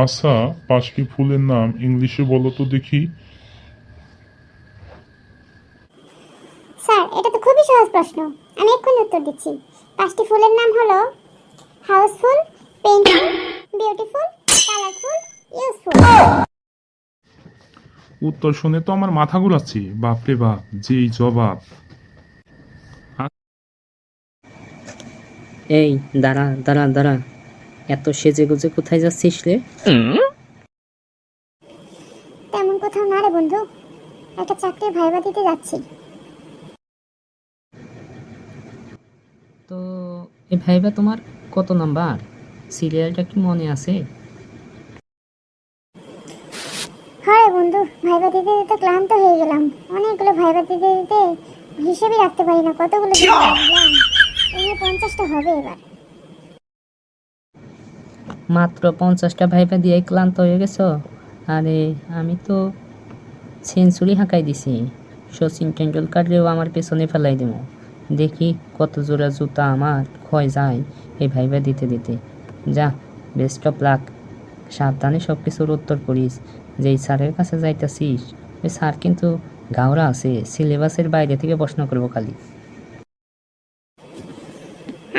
আচ্ছা পাঁচটি ফুলের নাম ইংলিশে বলো তো দেখি। স্যার এটা তো খুবই সহজ প্রশ্ন। আমি এক্ষুনি উত্তর দিচ্ছি। পাঁচটি ফুলের নাম হলো house full painful beautiful colourful useful. উত্তর শুনে তো আমার মাথা ঘুরাচ্ছে। বাপরে বাপ যেই জবাব। এই দাঁড়া দাঁড়া দাঁড়া। এত সেজে গুজে কোথায় যাচ্ছিস রে? তেমন কোথাও না রে বন্ধু। একটা চাকরির ভাইবা দিতে যাচ্ছি। তো এই ভাইবা তোমার কত নাম্বার? সিরিয়ালটা কি মনে আছে? হ্যাঁ রে বন্ধু ভাইবা দিতে দিতে ক্লান্ত হয়ে গেলাম। অনেকগুলো ভাইবা দিতে দিতে হিসেবে রাখতে পারি না কতগুলো দিতে এই পঞ্চাশটা হবে এবার। মাত্র পঞ্চাশটা ভাইবা দিয়ে ক্লান্ত হয়ে গেছ? আরে, আমি তো সেঞ্চুরি হাঁকাই দিছি। সচিন টেন্ডুলকাররেও আমার পেছনে ফেলাই দেবো। দেখি কত জোড়া জুতা আমার ক্ষয় যায় এই ভাইবা দিতে দিতে। যা বেস্ট অফ লাক সাবধানে সব কিছুর উত্তর করিস। যেই স্যারের কাছে যাইতাছিস, ওই স্যার কিন্তু গাওরা আছে, সিলেবাসের বাইরে থেকে প্রশ্ন করব খালি।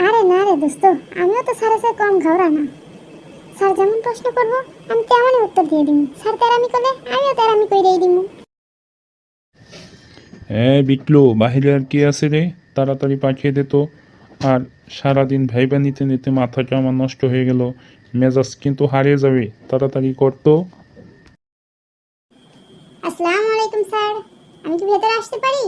আরে না রে দোস্ত, আমিও তো স্যারের কম ঘাবড়া না। স্যার যেমন প্রশ্ন করব আমি তেমনই উত্তর দিয়ে দিব স্যার তেরামি করলে আমিও তেরামি কইরেই দিব হ্যাঁ বিটলো বাহিরে আর কি আছে রে? তাড়াতাড়ি পাঠিয়ে দে তো। আর সারাদিন ভাইবা নিতে নিতে মাথাটা আমার নষ্ট হয়ে গেল। মেজাজ কিন্তু হারিয়ে যাবে। তাড়াতাড়ি করতো আসসালামু আলাইকুম স্যার। আমি কি ভেতরে আসতে পারি?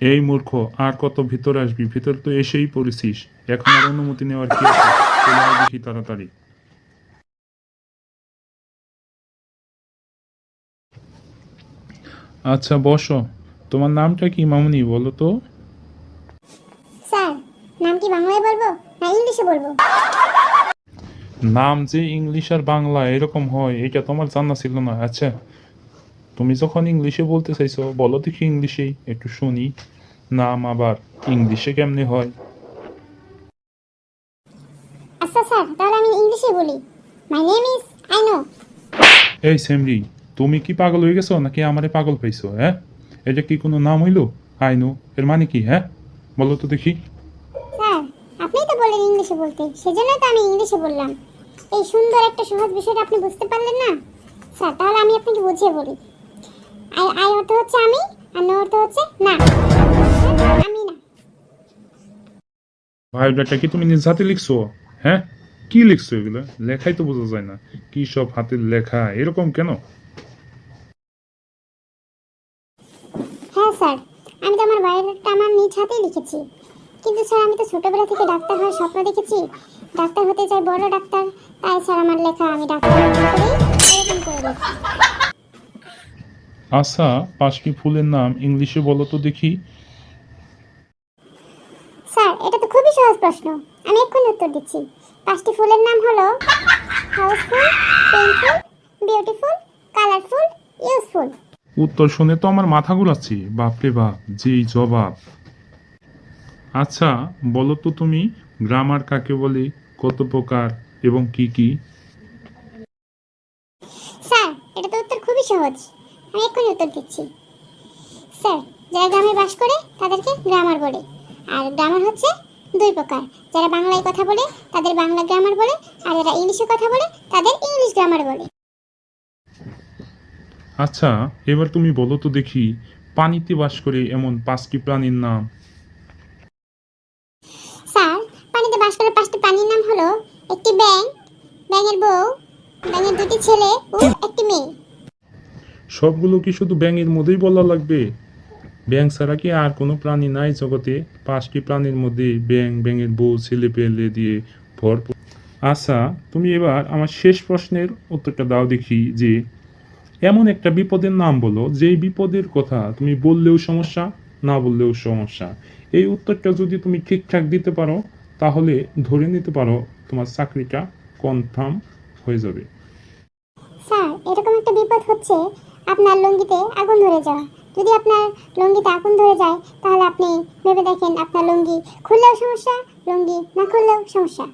এই মূর্খ আর কত ভিতর আসবি? ভিতর তো এসেই পড়েছিস। এখন আর অনুমতি নেওয়ার কি আছে? দেখি তাড়াতাড়ি। আচ্ছা বসো। তোমার নামটা কি মামুনি বলো তো? স্যার নাম কি বাংলায় বলব না ইংলিশে বলব? নাম যে ইংলিশ আর বাংলা এরকম হয় এটা তোমার জানা ছিল না। আচ্ছা তুমি যখন ইংলিশে বলতে চাইছো বলো দেখি ইংলিশেই একটু শুনি। নাম আবার ইংলিশে কেমনে হয়? আচ্ছা স্যার তাহলে আমি ইংলিশে বলি। My name is I know এই সেমরি তুমি কি পাগল হয়ে গেছো নাকি আমারে পাগল পাইছো হ্যাঁ? এটা কি কোনো নাম হইল? আইনো এর মানে কি হ্যাঁ? বলো তো দেখি। স্যার আপনিই তো বললেন ইংলিশে বলতে সেজন্যই তো আমি ইংলিশে বললাম। এই সুন্দর একটা সহজ বিষয়টা আপনি বুঝতে পারলেন না? স্যার তাহলে আমি আপনাকে বুঝিয়ে বলি। আই অর্থ হচ্ছে আমি আর নো অর্থ হচ্ছে না। আমি না। বায়োডাটা কি তুমি নিজ হাতে লিখছো? হ্যাঁ? কি লিখছো এগুলো? লেখাই তো বোঝা যায় না। কি সব হাতের লেখা? এরকম কেন? হ্যাঁ স্যার আমি তো আমার বায়োডাটা আমার নিজ হাতেই লিখেছি। কিন্তু স্যার আমি তো ছোটবেলা থেকে ডাক্তার হওয়ার স্বপ্ন দেখেছি। ডাক্তার হতে চাই বড় ডাক্তার। তাই স্যার আমার লেখা আমি ডাক্তার এরকম করে আচ্ছা পাঁচটি ফুলের নাম ইংলিশে বলো তো দেখি। স্যার এটা তো খুবই সহজ প্রশ্ন। আমি এক্ষুনি উত্তর দিচ্ছি। পাঁচটি ফুলের নাম হলো houseful painful beautiful colourful useful. উত্তর শুনে তো আমার মাথা ঘুরাচ্ছে। বাপরে বাপ যেই জবাব। আচ্ছা বলো তো তুমি গ্রামার কাকে বলে কত প্রকার এবং কি কি? স্যার এটা তো উত্তর খুবই সহজ। আমি এক্ষুনি উত্তর দিচ্ছি। স্যার যারা গ্রামে বাস করে তাদেরকে গ্রামার বলে। আর গ্রামার হচ্ছে দুই প্রকার। যারা বাংলায় কথা বলে তাদের বাংলা গ্রামার বলে। আর যারা ইংলিশে কথা বলে তাদের ইংলিশ গ্রামার বলে। আচ্ছা এবার তুমি বলো তো দেখি পানিতে বাস করে এমন পাঁচটি প্রাণীর নাম। স্যার পানিতে বাস করে পাঁচটি প্রাণীর নাম হলো একটি ব্যাঙ ব্যাঙের বউ ব্যাঙের দুটি ছেলে ও একটি মেয়ে। সবগুলো কি শুধু ব্যাঙের মধ্যেই বলা লাগবে? ব্যাঙ ছাড়া কি আর কোনো প্রাণী নাই জগতে? পাঁচটি প্রাণীর মধ্যে ব্যাঙ, ব্যাঙের বউ, ছেলে পেলে দিয়ে ভরপুর। আচ্ছা তুমি এবার আমার শেষ প্রশ্নের উত্তরটা দাও দেখি যে, এমন একটা বিপদের নাম বলো, যেই বিপদের কথা তুমি বললেও সমস্যা, না বললেও সমস্যা। এই উত্তরটা যদি তুমি ঠিকঠাক দিতে পারো, তাহলে ধরে নিতে পারো তোমার চাকরিটা কনফার্ম হয়ে যাবে। স্যার, এরকম একটা বিপদ হচ্ছে আপনার লুঙ্গিতে আগুন ধরে যাওয়া যদি আপনার লুঙ্গিতে আগুন ধরে যায়, তাহলে আপনি ভেবে দেখেন আপনার লুঙ্গি খুললেও সমস্যা, লুঙ্গি না খুললেও সমস্যা।